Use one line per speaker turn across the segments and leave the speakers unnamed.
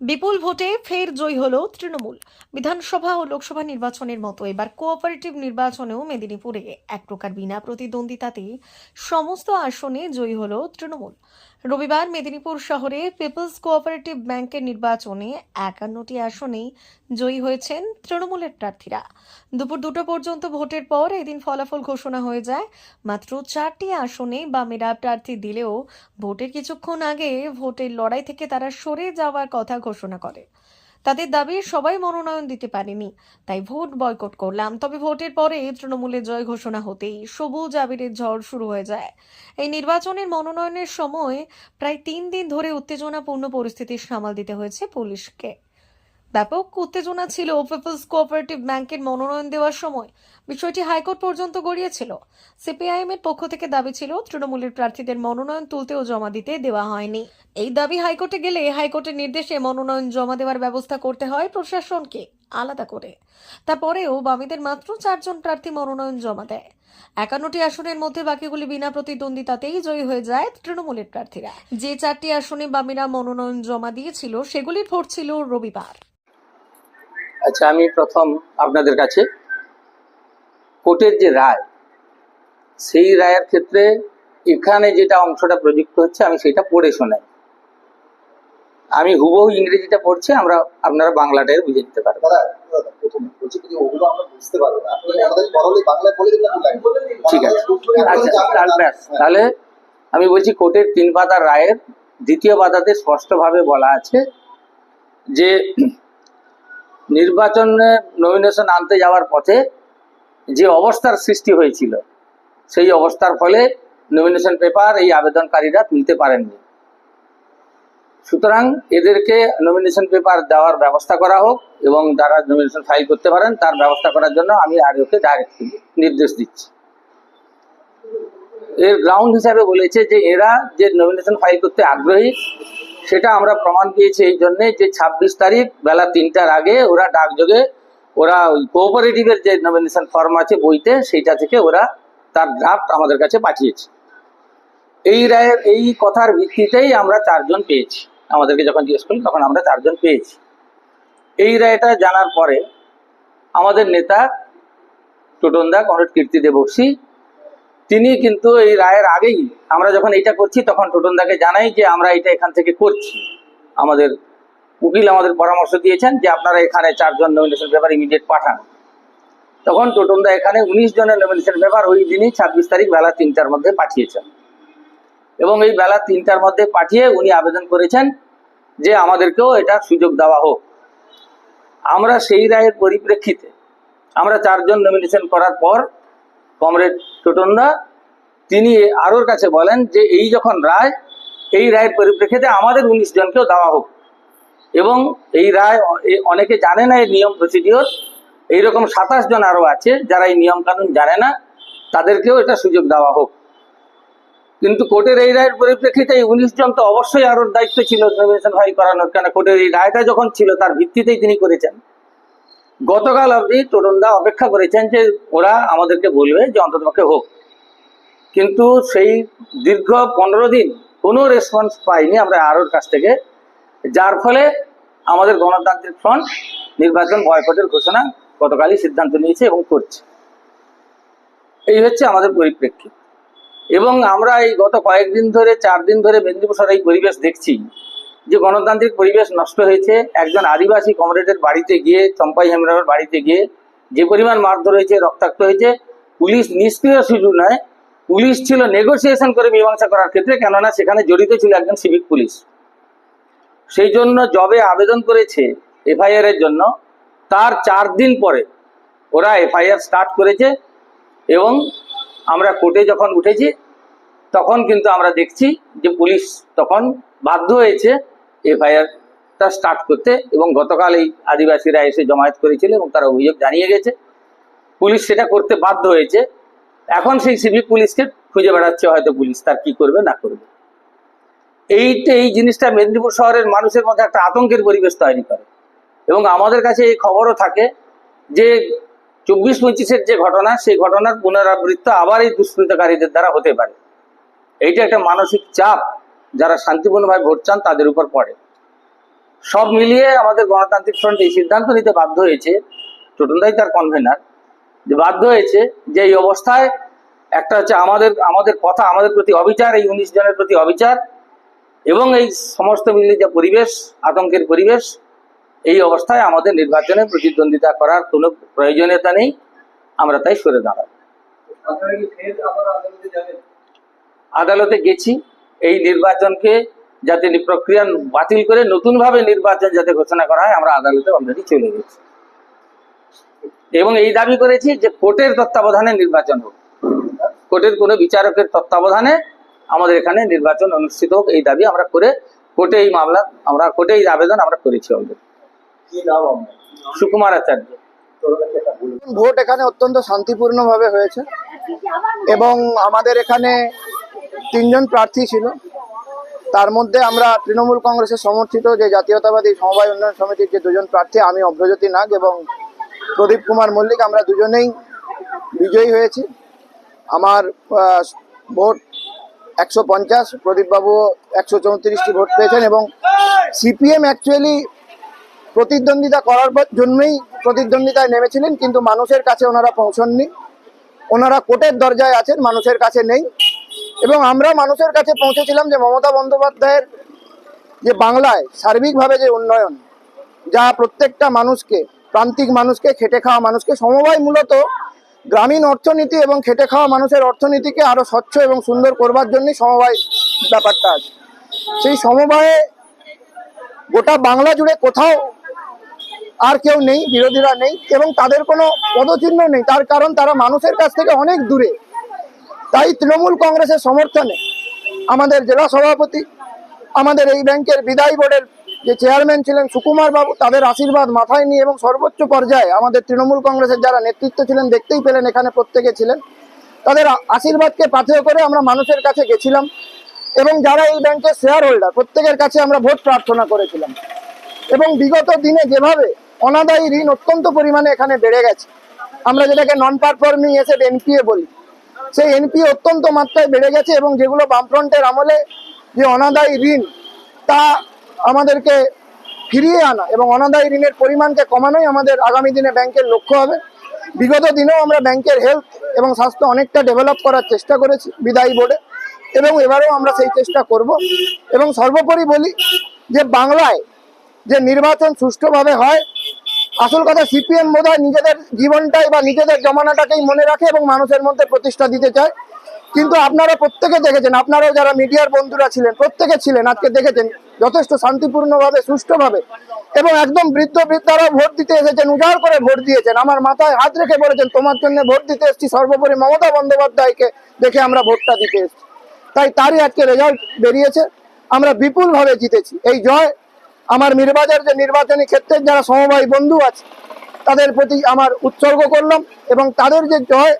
বিপুল ভোটে ফের জয়ী হল তৃণমূল। বিধানসভা ও লোকসভা নির্বাচনের মতো এবার কোঅপারেটিভ নির্বাচনেও মেদিনীপুরে এক প্রকার বিনা প্রতিদ্বন্দ্বিতাতেই সমস্ত আসনে জয়ী হল তৃণমূল। রবিবার মেদিনীপুর শহরে পিপলস কোঅপারেটিভ ব্যাংকের নির্বাচনে একান্নটি আসনেই জয়ী হয়েছেন তৃণমূলের প্রার্থীরা। দুপুর দুটো পর্যন্ত ভোটের পর এদিন ফলাফল ঘোষণা হয়ে যায়। মাত্র চারটি আসনে বামেরা প্রার্থী দিলেও ভোটের কিছুক্ষণ আগে ভোটের লড়াই থেকে তারা সরে যাওয়ার কথা ঘোষণা করে। তাদের দাবি সবাই মনোনয়ন দিতে পারেনি, তাই ভোট বয়কট করলাম। তবে ভোটের পরে তৃণমূলের জয় ঘোষণা হতেই সবুজ আবিরের ঝড় শুরু হয়ে যায়। এই নির্বাচনের মনোনয়নের সময় প্রায় তিন দিন ধরে উত্তেজনাপূর্ণ পরিস্থিতি সামাল দিতে হয়েছে পুলিশকে। ব্যাপক উত্তেজনা ছিল পিপলস কোঅপারেটিভ ব্যাংকের মনোনয়ন দেওয়ার সময়। বিষয়টি হাইকোর্ট পর্যন্ত গড়িয়েছিল। সিপিআইএম এর পক্ষ থেকে দাবি ছিল, তৃণমূলের প্রার্থীদের মনোনয়ন তুলতে ও জমা দিতে দেওয়া হয়নি। এই দাবি হাইকোর্টে গেলে হাইকোর্টের নির্দেশে মনোনয়ন জমা দেওয়ার ব্যবস্থা করতে হয় প্রশাসনকে আলাদা করে। তারপরেও বামীদের মাত্র চারজন প্রার্থী মনোনয়ন জমা দেয়। একান্নটি আসনের মধ্যে বাকিগুলি বিনা প্রতিদ্বন্দ্বিতাতেই জয়ী হয়ে যায় তৃণমূলের প্রার্থীরা। যে চারটি আসনে বামীরা মনোনয়ন জমা দিয়েছিল, সেগুলির ভোট ছিল রবিবার।
আচ্ছা আমি প্রথম আপনাদের কাছে কোর্টের যে রায় সেই রায়ের ক্ষেত্রে এখানে যেটা অংশটা প্রযুক্ত হচ্ছে আমি সেটা পড়ে শোনাই। আমি হুবহু ইংরেজিটা পড়ছি আমরা আপনারা বাংলাটাই বুঝে নিতে
পারব
ঠিক আছে। আচ্ছা তাহলে তাহলে আমি বলছি কোর্টের তিন পাতার রায়ের দ্বিতীয় পাতাতে স্পষ্টভাবে বলা আছে যে নির্বাচনে নমিনেশন আনতে যাওয়ার পথে যে অবস্থার সৃষ্টি হয়েছিল, সেই অবস্থার ফলে নমিনেশন পেপার এই আবেদনকারীরা তুলতে পারেননি। সুতরাং এদেরকে নমিনেশন পেপার দেওয়ার ব্যবস্থা করা হোক এবং যারা নমিনেশন ফাইল করতে পারেন, তার ব্যবস্থা করার জন্য আমি আর ওকে ডাইরেক্ট নির্দেশ দিচ্ছি। এর গ্রাউন্ড হিসাবে বলেছে যে এরা যে নমিনেশন ফাইল করতে আগ্রহী, সেটা আমরা প্রমাণ পেয়েছি এই জন্যে যে ছাব্বিশ তারিখ বেলা তিনটার আগে ওরা ডাকযোগে ওরা ওই কোঅপারেটিভের যে নমিনেশন ফর্ম আছে বইতে, সেইটা থেকে ওরা তার ড্রাফট আমাদের কাছে পাঠিয়েছে। এই রায়ের, এই কথার ভিত্তিতেই আমরা চারজন পেয়েছি। আমাদেরকে যখন জিজ্ঞেস করলি তখন আমরা চারজন পেয়েছি। এই রায়টা জানার পরে আমাদের নেতা টোটনদা কমরেড কীর্তিদেব বক্সি তিনি কিন্তু এই রায়ের আগেই আমরা যখন এটা করছি, তখন টোটনদাকে জানাই যে আমরা এটা এখান থেকে করছি। আমাদের উকিল আমাদের পরামর্শ দিয়েছেন যে আপনারা এখানে চারজন নমিনেশন পেপার ইমিডিয়েট পাঠান। তখন টোটনদা এখানে উনিশ জনের নমিনেশন পেপার ওই দিনই ছাব্বিশ তারিখ বেলা তিনটার মধ্যে পাঠিয়েছেন। এবং এই বেলা তিনটার মধ্যে পাঠিয়ে উনি আবেদন করেছেন যে আমাদেরকেও এটা সুযোগ দেওয়া হোক। আমরা সেই রায়ের পরিপ্রেক্ষিতে আমরা চারজন নমিনেশন করার পর কমরেড টোটনদা, তিনি আরোর কাছে বলেন যে এই যখন রায়, এই রায়ের পরিপ্রেক্ষিতে আমাদের উনিশ জনকেও দেওয়া হোক। এবং এই রায় অনেকে জানে না এই নিয়ম প্রসিডিওর এইরকম সাতাশ জন আরও আছে যারা এই নিয়ম কানুন জানে না, তাদেরকেও এটা সুযোগ দেওয়া হোক। কিন্তু কোর্টের এই রায়ের পরিপ্রেক্ষিতে এই উনিশ জন তো অবশ্যই আরোর দায়িত্ব ছিল নমিনেশন ফাইল করানোর, কেন কোর্টের এই রায়টা যখন ছিল, তার ভিত্তিতেই তিনি করেছেন। গতকাল অবধি তরুণদা অপেক্ষা করেছেন যে ওরা আমাদেরকে বলবে যে অন্ততপক্ষে হোক। কিন্তু সেই দীর্ঘ পনেরো দিন কোনো রেসপন্স পাইনি আমরা আরোর কাছ থেকে, যার ফলে আমাদের গণতান্ত্রিক ফ্রন্ট নির্বাচন বয়কটের ঘোষণা গতকালই সিদ্ধান্ত নিয়েছে এবং করছে। এই হচ্ছে আমাদের পরিপ্রেক্ষিত। এবং আমরা এই গত কয়েকদিন ধরে, চার দিন ধরে মেদিনীপুর এই পরিবেশ দেখছি। যে গণতান্ত্রিক পরিবেশ নষ্ট হয়েছে, একজন আদিবাসী কমরেডের বাড়িতে গিয়ে, চম্পাই হেমরামের বাড়িতে গিয়ে যে পরিমাণ মারধর হয়েছে, রক্তাক্ত হয়েছে, পুলিশ নিষ্ক্রিয় শুধু নয়, পুলিশ ছিল নেগোসিয়েশন করে মীমাংসা করার ক্ষেত্রে, কেননা সেখানে জড়িত ছিল একজন সিভিক পুলিশ সেই জন্য জবে আবেদন করেছে এফআইআর এর জন্য। তার চার দিন পরে ওরা এফআইআর স্টার্ট করেছে এবং আমরা কোর্টে যখন উঠেছি, তখন কিন্তু আমরা দেখছি যে পুলিশ তখন বাধ্য হয়েছে এফআইআরটা স্টার্ট করতে এবং গতকাল এই আদিবাসীরা এসে জমায়েত করেছিল এবং তারা অভিযোগ জানিয়ে গেছে। পুলিশ সেটা করতে বাধ্য হয়েছে। এখন সেই সিভিক পুলিশকে খুঁজে বেড়াচ্ছে হয়তো পুলিশ তার কি করবে, না করবে। এইটা এই জিনিসটা মেদিনীপুর শহরের মানুষের মধ্যে একটা আতঙ্কের পরিবেশ তৈরি করে। এবং আমাদের কাছে এই খবরও থাকে যে চব্বিশ পঁচিশের যে ঘটনা, সেই ঘটনার পুনরাবৃত্ত আবার এই দুষ্কৃতকারীদের দ্বারা হতে পারে। এইটা একটা মানসিক চাপ। যারা শান্তিপূর্ণভাবে ভোট চান তাদের উপর পড়ে। সব মিলিয়ে আমাদের গণতান্ত্রিক ফ্রন্ট এই সিদ্ধান্ত নিতে বাধ্য হয়েছে টোটনদাই তার কনভেনার যে বাধ্য হয়েছে যে এই অবস্থায় একটা হচ্ছে আমাদের আমাদের কথা আমাদের প্রতি অবিচার এই উনিশ জনের প্রতি অবিচার এবং এই সমস্ত মিলিয়ে যে পরিবেশ আতঙ্কের পরিবেশ এই অবস্থায় আমাদের নির্বাচনে প্রতিদ্বন্দ্বিতা করার কোনো প্রয়োজনীয়তা নেই। আমরা তাই সরে দাঁড়াবো। আদালতে গেছি। এই নির্বাচনকে যাতে প্রক্রিয়া বাতিল করে নতুন ভাবে নির্বাচন যাতে ঘোষণা করা হয় আমরা আদালতে অলরেডি চলে গেছি। এবং এই দাবি করেছি যে কোর্টের তত্ত্বাবধানে নির্বাচন হোক। কোর্টের কোনো বিচারকের তত্ত্বাবধানে আমাদের এখানে নির্বাচন অনুষ্ঠিত হোক এই দাবি আমরা করে কোর্টে এই মামলা আমরা কোর্টে এই আবেদন আমরা করেছি অলরেডি সুকুমার আচার্য।
ভোট এখানে অত্যন্ত শান্তিপূর্ণভাবে হয়েছে। এবং আমাদের এখানে তিনজন প্রার্থী ছিল। তার মধ্যে আমরা তৃণমূল কংগ্রেসের সমর্থিত যে জাতীয়তাবাদী সমবায় উন্নয়ন সমিতির যে দুজন প্রার্থী, আমি অভ্রজ্যোতি নাগ এবং প্রদীপ কুমার মল্লিক, আমরা দুজনেই বিজয়ী হয়েছি। আমার ভোট একশো পঞ্চাশ, প্রদীপবাবু একশো চৌত্রিশটি ভোট পেয়েছেন এবং সিপিএম অ্যাকচুয়ালি প্রতিদ্বন্দ্বিতা করার জন্যই প্রতিদ্বন্দ্বিতায় নেমেছিলেন, কিন্তু মানুষের কাছে ওনারা পৌঁছননি। ওনারা কোর্টের দরজায় আছেন, মানুষের কাছে নেই। এবং আমরা মানুষের কাছে পৌঁছেছিলাম যে মমতা বন্দ্যোপাধ্যায়ের যে বাংলায় সার্বিকভাবে যে উন্নয়ন, যা প্রত্যেকটা মানুষকে, প্রান্তিক মানুষকে, খেটে খাওয়া মানুষকে সমবায় মূলত গ্রামীণ অর্থনীতি এবং খেটে খাওয়া মানুষের অর্থনীতিকে আরও স্বচ্ছ এবং সুন্দর করবার জন্যই সমবায় ব্যাপারটা আছে। সেই সমবায়ে গোটা বাংলা জুড়ে কোথাও আর কেউ নেই, বিরোধীরা নেই এবং তাদের কোনো পদচিহ্ন নেই। তার কারণ তারা মানুষের কাছ থেকে অনেক দূরে। তাই তৃণমূল কংগ্রেসের সমর্থনে আমাদের জেলা সভাপতি, আমাদের এই ব্যাংকের বিদায়ী বোর্ডের যে চেয়ারম্যান ছিলেন সুকুমার বাবু, তাদের আশীর্বাদ মাথায় নিয়ে এবং সর্বোচ্চ পর্যায়ে আমাদের তৃণমূল কংগ্রেসের যারা নেতৃত্ব ছিলেন, দেখতেই পেলেন এখানে প্রত্যেকে ছিলেন। তাদের আশীর্বাদকে পাথেয় করে আমরা মানুষের কাছে গেছিলাম এবং যারা এই ব্যাংকের শেয়ার হোল্ডার প্রত্যেকের কাছে আমরা ভোট প্রার্থনা করেছিলাম। এবং বিগত দিনে যেভাবে অনাদায়ী ঋণ অত্যন্ত পরিমাণে এখানে বেড়ে গেছে, আমরা যেটাকে নন পারফর্মিং এসে এনপিএ বলি সেই এনপিএ অত্যন্ত মাত্রায় বেড়ে গেছে এবং যেগুলো বামফ্রন্টের আমলে যে অনাদায়ী ঋণ, তা আমাদেরকে ফিরিয়ে আনা এবং অনাদায়ী ঋণের পরিমাণকে কমানোই আমাদের আগামী দিনে ব্যাংকের লক্ষ্য হবে। বিগত দিনেও আমরা ব্যাংকের হেলথ এবং স্বাস্থ্য অনেকটা ডেভেলপ করার চেষ্টা করেছি বিদায়ী বোর্ডে এবং এবারেও আমরা সেই চেষ্টা করব এবং সর্বোপরি বলি যে বাংলায় যে নির্বাচন সুষ্ঠুভাবে হয় আসল কথা সিপিএম বোধ নিজেদের জীবনটাই বা নিজেদের জমানাটাকেই মনে রাখে এবং মানুষের মধ্যে প্রতিষ্ঠা দিতে চায়। কিন্তু আপনারা প্রত্যেকে দেখেছেন, আপনারাও যারা মিডিয়ার বন্ধুরা ছিলেন, প্রত্যেকে ছিলেন, আজকে দেখেছেন যথেষ্ট শান্তিপূর্ণভাবে, সুষ্ঠুভাবে এবং একদম বৃদ্ধ বৃদ্ধারাও ভোট দিতে এসেছেন, উজাড় করে ভোট দিয়েছেন। আমার মাথায় হাত রেখে বলেছেন, তোমার জন্য ভোট দিতে এসেছি, সর্বোপরি মমতা বন্দ্যোপাধ্যায়কে দেখে আমরা ভোটটা দিতে এসেছি। তাই তারই আজকে রেজাল্ট বেরিয়েছে। আমরা বিপুলভাবে জিতেছি। এই জয় আমার মিরবাজার যে নির্বাচনী ক্ষেত্রের যারা সমবায় বন্ধু আছে, তাদের প্রতি আমার উৎসর্গ করলাম এবং তাদের যে জয়,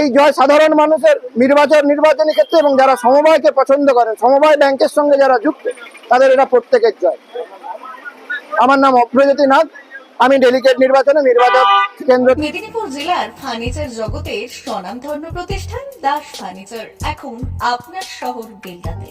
এই জয় সাধারণ মানুষের নির্বাচন নির্বাচনী ক্ষেত্রে এবং যারা সমবায়কে পছন্দ করেন, সমবায় ব্যাংকের সঙ্গে যারা যুক্ত, তাদের এটা প্রত্যেকের জয়। আমার নাম অপ্রজ্যোতি নাথ আমি ডেলিগেট নির্বাচনে নির্বাচন কেন্দ্র।
মেদিনীপুর জেলার ফার্নিচার জগতের স্বনামধন্য প্রতিষ্ঠান দাস ফার্নিচার। এখন আপনার শহর বেলদাতে